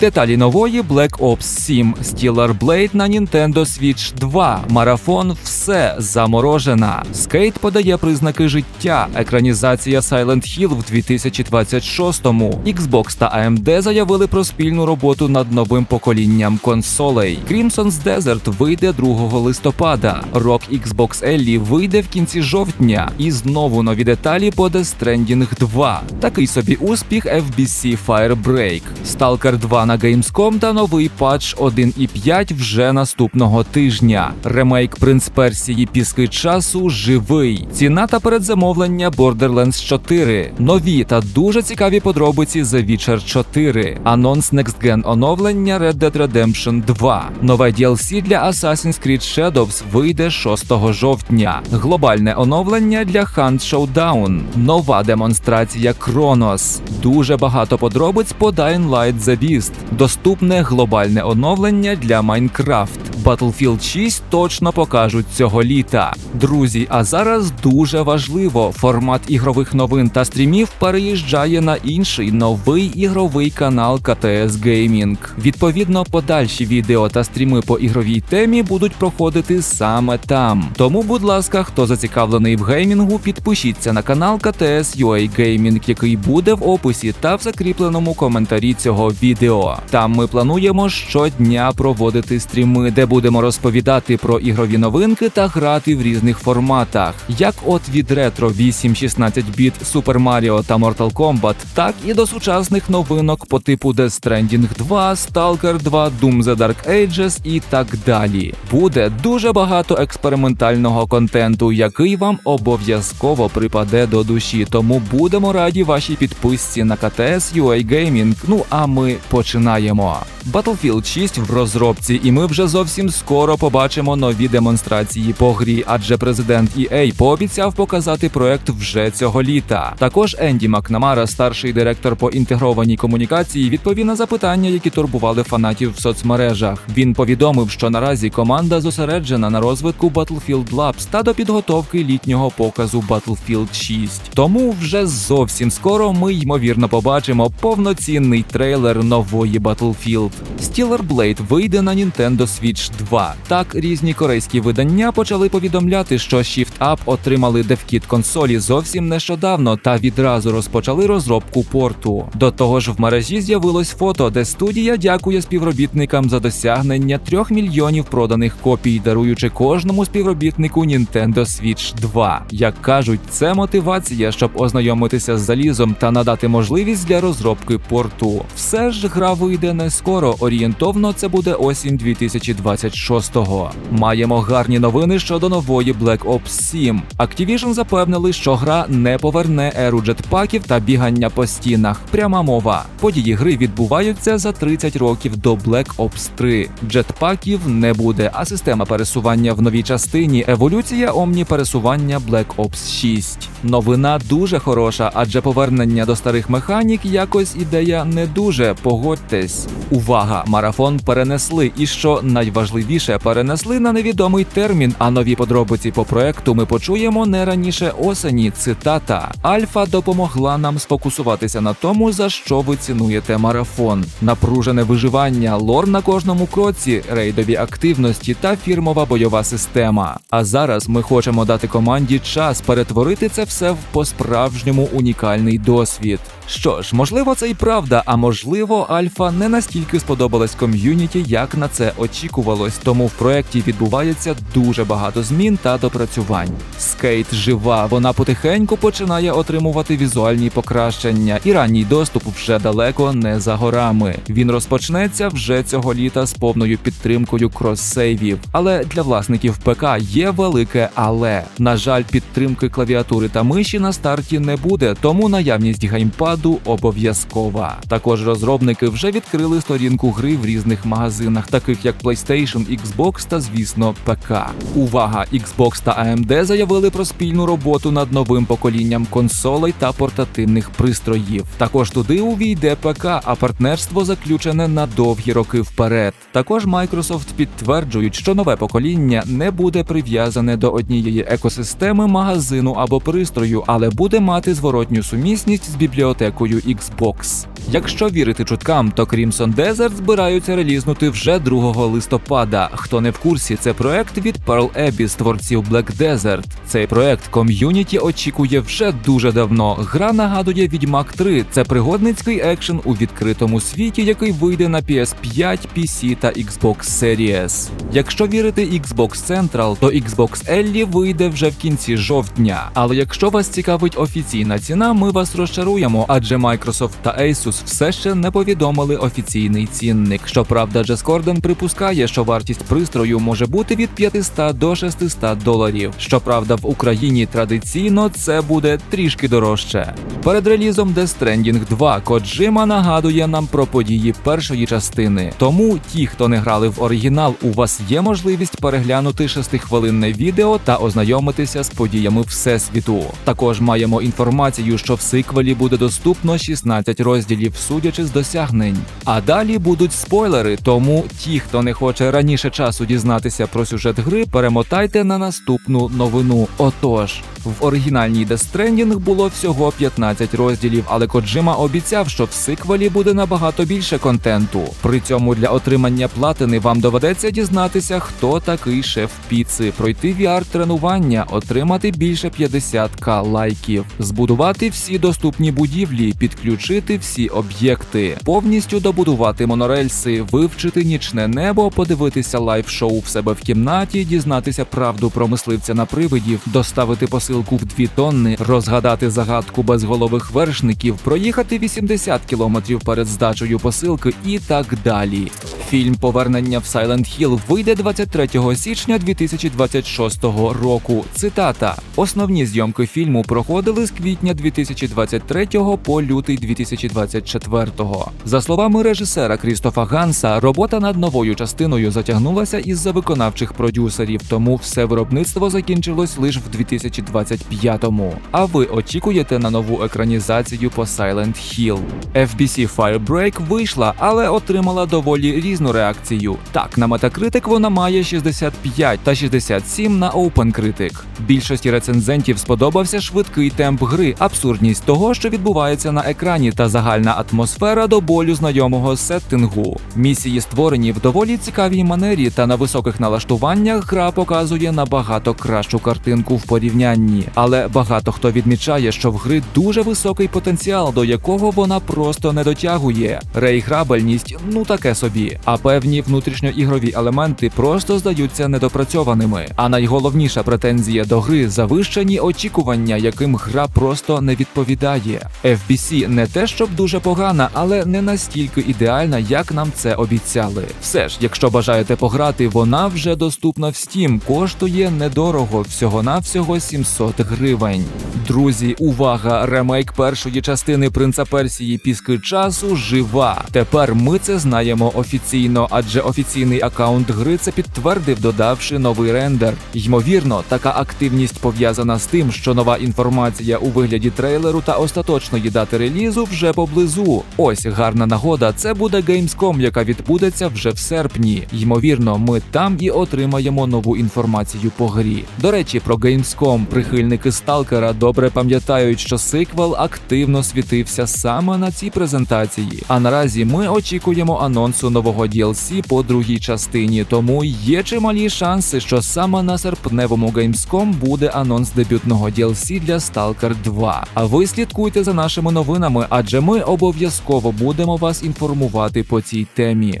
Деталі нової Black Ops 7, Stellar Blade на Nintendo Switch 2, марафон все заморожена. Скейт подає признаки життя, екранізація Silent Hill в 2026-му. Xbox та AMD заявили про спільну роботу над новим поколінням консолей. Crimson's Desert вийде 2 листопада. Rock Xbox Ellie вийде в кінці жовтня. І знову нові деталі по Death Stranding 2. Такий собі успіх FBC Firebreak. Stalker 2 на Gamescom та новий патч 1.5 вже наступного тижня. Ремейк Принц Персії Піски часу живий. Ціна та передзамовлення Borderlands 4. Нові та дуже цікаві подробиці The Witcher 4. Анонс Next Gen оновлення Red Dead Redemption 2. Нове DLC для Assassin's Creed Shadows вийде 6 жовтня. Глобальне оновлення для Hunt Showdown. Нова демонстрація Кронос. Дуже багато подробиць по Dying Light The Beast. Доступне глобальне оновлення для Minecraft. Battlefield 6 точно покажуть цього літа. Друзі, а зараз дуже важливо: формат ігрових новин та стрімів переїжджає на інший новий ігровий канал КТС Gaming. Відповідно, подальші відео та стріми по ігровій темі будуть проходити саме там. Тому, будь ласка, хто зацікавлений в геймінгу, підпишіться на канал КТС UA Gaming, який буде в описі та в закріпленому коментарі цього відео. Там ми плануємо щодня проводити стріми, де будемо розповідати про ігрові новинки та грати в різних форматах, як от від ретро 8-16 біт Super Mario та Mortal Kombat, так і до сучасних новинок по типу Death Stranding 2, Stalker 2, Doom The Dark Ages і так далі. Буде дуже багато експериментального контенту, який вам обов'язково припаде до душі. Тому будемо раді вашій підписці на КТС UA Gaming. Ну а ми починаємо. Battlefield 6 в розробці, і ми вже зовсім скоро побачимо нові демонстрації по грі, адже президент EA пообіцяв показати проект вже цього літа. Також Енді Макнамара, старший директор по інтегрованій комунікації, відповів на запитання, які турбували фанатів в соцмережах. Він повідомив, що наразі команда зосереджена на розвитку Battlefield Labs та до підготовки літнього показу Battlefield 6. Тому вже зовсім скоро ми ймовірно побачимо повноцінний трейлер нової Battlefield. Stellar Blade вийде на Nintendo Switch 2. Так, різні корейські видання почали повідомляти, що Shift Up отримали девкіт консолі зовсім нещодавно та відразу розпочали розробку порту. До того ж, в мережі з'явилось фото, де студія дякує співробітникам за досягнення 3 мільйонів проданих копій, даруючи кожному співробітнику Nintendo Switch 2. Як кажуть, це мотивація, щоб ознайомитися з залізом та надати можливість для розробки порту. Все ж гра вийде не скоро. Орієнтовно це буде осінь 2026-го. Маємо гарні новини щодо нової Black Ops 7. Activision запевнили, що гра не поверне еру джетпаків та бігання по стінах. Пряма мова. Події гри відбуваються за 30 років до Black Ops 3. Джетпаків не буде, а система пересування в новій частині еволюція омні пересування Black Ops 6. Новина дуже хороша, адже повернення до старих механік якось ідея не дуже. Погодьтесь. Увага! Марафон перенесли, і що найважливіше, перенесли на невідомий термін. А нові подробиці по проекту ми почуємо не раніше осені. Цитата Альфа допомогла нам сфокусуватися на тому, за що ви цінуєте марафон. Напружене виживання, лор на кожному кроці, рейдові активності та фірмова бойова система. А зараз ми хочемо дати команді час перетворити це все в по-справжньому унікальний досвід. Що ж, можливо, це і правда, а можливо, Альфа не настільки сподобалась ком'юніті, як на це очікувалось. Тому в проєкті відбувається дуже багато змін та допрацювань. Скейт жива, вона потихеньку починає отримувати візуальні покращення, і ранній доступ вже далеко не за горами. Він розпочнеться вже цього літа з повною підтримкою кроссейвів. Але для власників ПК є велике але. На жаль, підтримки клавіатури та миші на старті не буде, тому наявність геймпаду обов'язкова. Також розробники вже відкрили сторінку гри в різних магазинах, таких як PlayStation, Xbox та, звісно, ПК. Увага! Xbox та AMD заявили про спільну роботу над новим поколінням консолей та портативних пристроїв. Також туди увійде ПК, а партнерство заключене на довгі роки вперед. Також Microsoft підтверджують, що нове покоління не буде прив'язане до однієї екосистеми магазину або пристрою, але буде мати зворотню сумісність з бібліотекою бібліотекою Xbox. Якщо вірити чуткам, то Crimson Desert збираються релізнути вже 2 листопада. Хто не в курсі, це проект від Pearl Abyss, творців Black Desert. Цей проект ком'юніті очікує вже дуже давно. Гра нагадує Відьмак 3. Це пригодницький екшен у відкритому світі, який вийде на PS5, PC та Xbox Series. Якщо вірити Xbox Central, то Xbox Ellie вийде вже в кінці жовтня. Але якщо вас цікавить офіційна ціна, ми вас розчаруємо, адже Microsoft та Asus все ще не повідомили офіційний цінник. Щоправда, Джескорден припускає, що вартість пристрою може бути від 500 до 600 доларів. Щоправда, в Україні традиційно це буде трішки дорожче. Перед релізом Death Stranding 2 Коджима нагадує нам про події першої частини. Тому ті, хто не грали в оригінал, у вас є можливість переглянути 6-хвилинне відео та ознайомитися з подіями всесвіту. Також маємо інформацію, що в сиквелі буде доступно 16 розділів, судячи з досягнень. А далі будуть спойлери, тому ті, хто не хоче раніше часу дізнатися про сюжет гри, перемотайте на наступну новину. Отож, в оригінальній Death Stranding було всього 15 розділів, але Коджима обіцяв, що в сиквелі буде набагато більше контенту. При цьому для отримання платини вам доведеться дізнатися, хто такий шеф піци, пройти VR-тренування, отримати більше 50к лайків, збудувати всі доступні будівлі, підключити всі об'єкти, повністю добудувати монорельси, вивчити нічне небо, подивитися лайв-шоу в себе в кімнаті, дізнатися правду про мисливця на привидів, доставити посилку в 2 тонни, розгадати загадку безголових вершників, проїхати 80 кілометрів перед здачею посилки і так далі. Фільм Повернення в Silent Hill вийде 23 січня 2026 року. Цитата: Основні зйомки фільму проходили з квітня 2023 по лютий 2024. За словами режисера Крістофа Ганса, робота над новою частиною затягнулася із-за виконавчих продюсерів, тому все виробництво закінчилось лише в 2025-му. А ви очікуєте на нову екранізацію по Silent Hill? FBC Firebreak вийшла, але отримала доволі різну реакцію. Так, на Metacritic вона має 65 та 67 на OpenCritic. Більшості рецензентів сподобався швидкий темп гри, абсурдність того, що відбувається на екрані, та загальна атмосфера до болю знайомого сеттингу. Місії створені в доволі цікавій манері, та на високих налаштуваннях гра показує набагато кращу картинку в порівнянні. Але багато хто відмічає, що в гри дуже високий потенціал, до якого вона просто не дотягує. Реіграбельність ну таке собі. А певні внутрішньоігрові елементи просто здаються недопрацьованими. А найголовніша претензія до гри завищені очікування, яким гра просто не відповідає. FBC не те, щоб дуже погана, але не настільки ідеальна, як нам це обіцяли. Все ж, якщо бажаєте пограти, вона вже доступна в Steam, коштує недорого, всього-навсього 700 гривень. Друзі, увага! Ремейк першої частини принца Персії Піски часу жива. Тепер ми це знаємо офіційно, адже офіційний аккаунт гри це підтвердив, додавши новий рендер. Ймовірно, така активність пов'язана з тим, що нова інформація у вигляді трейлеру та остаточної дати релізу вже поблизу. Ось гарна нагода. Це буде Gamescom, яка відбудеться вже в серпні. Ймовірно, ми там і отримаємо нову інформацію по грі. До речі, про Gamescom прихильники Сталкера добре пам'ятають, що сиквел активно світився саме на цій презентації. А наразі ми очікуємо анонсу нового DLC по другій частині, тому є чималі шанси, що саме на серпневому Gamescom буде анонс дебютного DLC для Stalker 2. А ви слідкуйте за нашими новинами, адже ми обов'язково будемо вас інформувати по цій темі.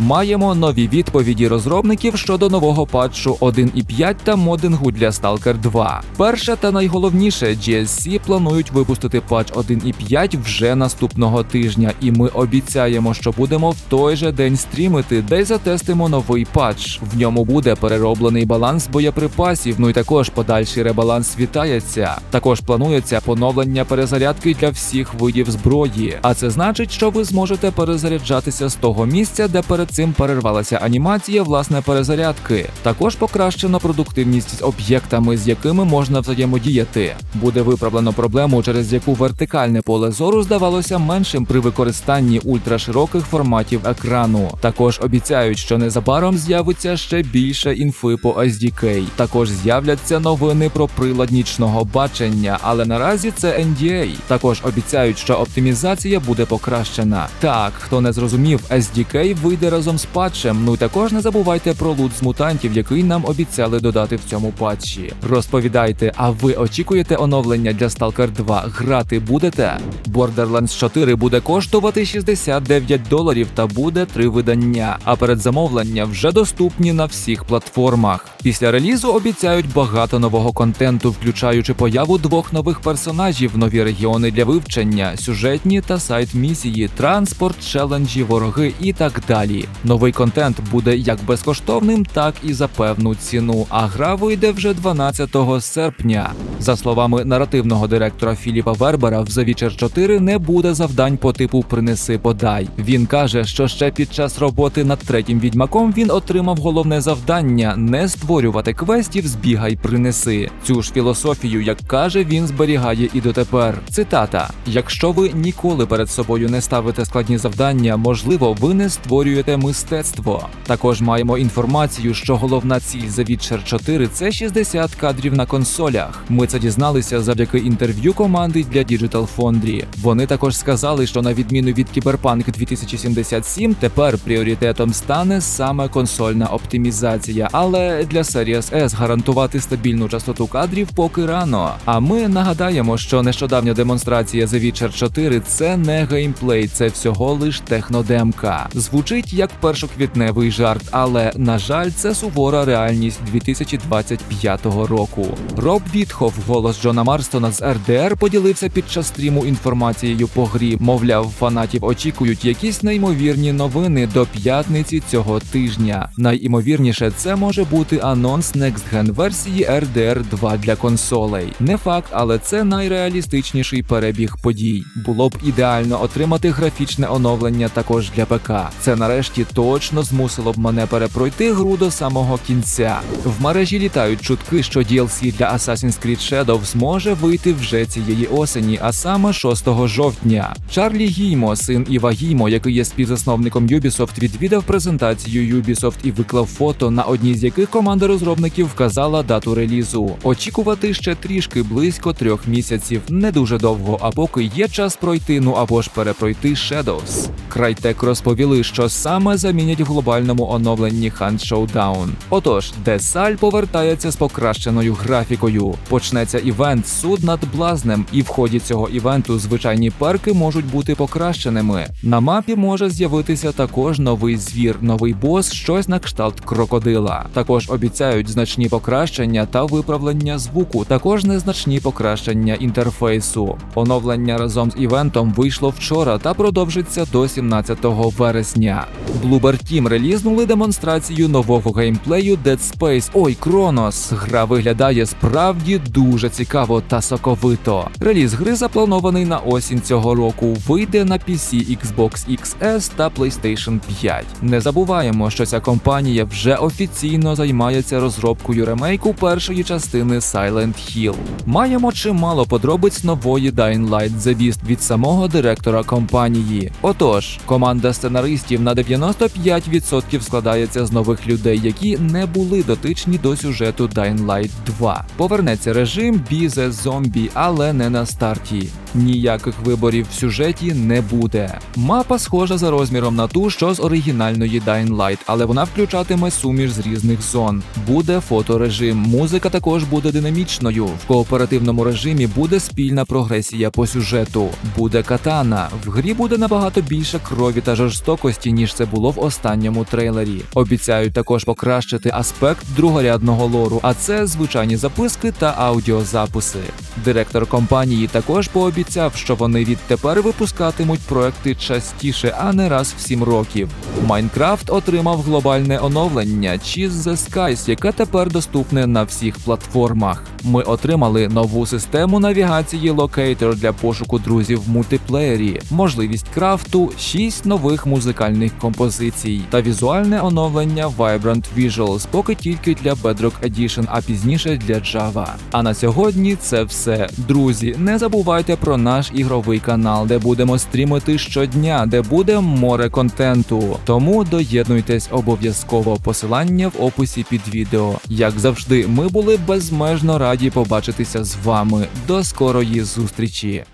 Маємо нові відповіді розробників щодо нового патчу 1.5 та модингу для Stalker 2. Перше та найголовніше, GSC планують випустити патч 1.5 вже наступного тижня, і ми обіцяємо, що будемо в той же день стрімити, де й затестимо новий патч. В ньому буде перероблений баланс боєприпасів. Ну і також подальший ребаланс вітається. Також планується поновлення перезарядки для всіх видів зброї. А це значить, що ви зможете перезаряджатися з того місця, де перед цим перервалася анімація власне перезарядки. Також покращено продуктивність з об'єктами, з якими можна взаємодіяти. Буде виправлено проблему, через яку вертикальне поле зору здавалося меншим при використанні ультрашироких форматів екрану. Також обіцяють, що незабаром з'явиться ще більше інфи по SDK. Також з'являться новини про прилад нічного бачення, але наразі це NDA. Також обіцяють, що оптимізація буде покращена. Так, хто не зрозумів, SDK вийде разом з патчем. Ну також не забувайте про лут з мутантів, який нам обіцяли додати в цьому патчі. Розповідайте, а ви очікуєте оновлення для Stalker 2? Грати будете? Borderlands 4 буде коштувати 69 доларів та буде три видання. А передзамовлення вже доступні на всіх платформах. Після релізу обіцяють багато нового контенту, включаючи появу двох нових персонажів, нові регіони для вивчення, сюжетні та сайт місії, транспорт, челенджі, вороги і так далі. Новий контент буде як безкоштовним, так і за певну ціну. А гра вийде вже 12 серпня. За словами наративного директора Філіпа Вербера, в The Witcher 4 не буде завдань по типу принеси подай. Він каже, що ще під час роботи над третім відьмаком він отримав головне завдання не створювати квестів збігай принеси. Цю ж філософію, як каже, він зберігає і дотепер. Цитата: якщо ви ніколи перед собою не ставите складні завдання, можливо, ви не створюєте мистецтво. Також маємо інформацію, що головна ціль The Witcher 4 – це 60 кадрів на консолях. Ми це дізналися завдяки інтерв'ю команди для Digital Foundry. Вони також сказали, що на відміну від Cyberpunk 2077, тепер пріоритетом стане саме консольна оптимізація. Але для Series S гарантувати стабільну частоту кадрів поки рано. А ми нагадаємо, що нещодавня демонстрація The Witcher 4 – це не геймплей, це всього лиш технодемка. Звучить як першоквітневий жарт, але на жаль, це сувора реальність 2025 року. Роб Вітхов, голос Джона Марстона з РДР, поділився під час стріму інформацією по грі. Мовляв, фанатів очікують якісь неймовірні новини до п'ятниці цього тижня. Найімовірніше, це може бути анонс Next Gen версії RDR 2 для консолей. Не факт, але це найреалістичніший перебіг подій. Було б ідеально отримати графічне оновлення також для ПК. Це нарешті точно змусило б мене перепройти гру до самого кінця. В мережі літають чутки, що DLC для Assassin's Creed Shadows може вийти вже цієї осені, а саме 6 жовтня. Чарлі Гіймо, син Іва Гіймо, який є співзасновником Ubisoft, відвідав презентацію Ubisoft і виклав фото, на одній з яких команда розробників вказала дату релізу. Очікувати ще трішки близько трьох місяців, не дуже довго, а поки є час пройти, ну або ж перепройти Shadows. Крайтек розповіли, що саме замінять в глобальному оновленні Hunt Showdown. Отож, Десаль повертається з покращеною графікою. Почнеться івент суд над блазнем, і в ході цього івенту звичайні перки можуть бути покращеними. На мапі може з'явитися також новий звір, новий бос, щось на кшталт крокодила. Також обіцяють значні покращення та виправлення звуку, також незначні покращення інтерфейсу. Оновлення разом з івентом вийшло вчора та продовжиться до 17 вересня. Bloober Team релізнули демонстрацію нового геймплею Dead Space. Ой, Кронос. Гра виглядає справді дуже цікаво та соковито. Реліз гри запланований на осінь цього року. Вийде на PC, Xbox XS та PlayStation 5. Не забуваємо, що ця компанія вже офіційно займається розробкою ремейку першої частини Silent Hill. Маємо чимало подробиць нової Dying Light The Beast від самого директора компанії. Отож, команда сценаристів на 95% складається з нових людей, які не були дотичні до сюжету Dying Light 2. Повернеться режим Бізе зомбі, але не на старті. Ніяких виборів в сюжеті не буде. Мапа схожа за розміром на ту, що з оригінальної Dying Light, але вона включатиме суміш з різних зон. Буде фоторежим. Музика також буде динамічною. В кооперативному режимі буде спільна прогресія по сюжету. Буде катана. В грі буде набагато більше крові та жорстокості, ніж це було в останньому трейлері. Обіцяють також покращити аспект другорядного лору, а це звичайні записки та аудіозаписи. Директор компанії також пообіцяв, що вони відтепер випускатимуть проекти частіше, а не раз в 7 років. Майнкрафт отримав глобальне оновлення Cheese the Skies, яке тепер доступне на всіх платформах. Ми отримали нову систему навігації Locator для пошуку друзів в мультиплеєрі, можливість крафту, 6 нових музикальних композицій та візуальне оновлення Vibrant Visuals, поки тільки для Bedrock Edition, а пізніше для Java. А на сьогодні це все. Друзі, не забувайте про наш ігровий канал, де будемо стрімити щодня, де буде море контенту. Тому доєднуйтесь обов'язково. Посилання в описі під відео. Як завжди, ми були безмежно раді побачитися з вами. До скорої зустрічі!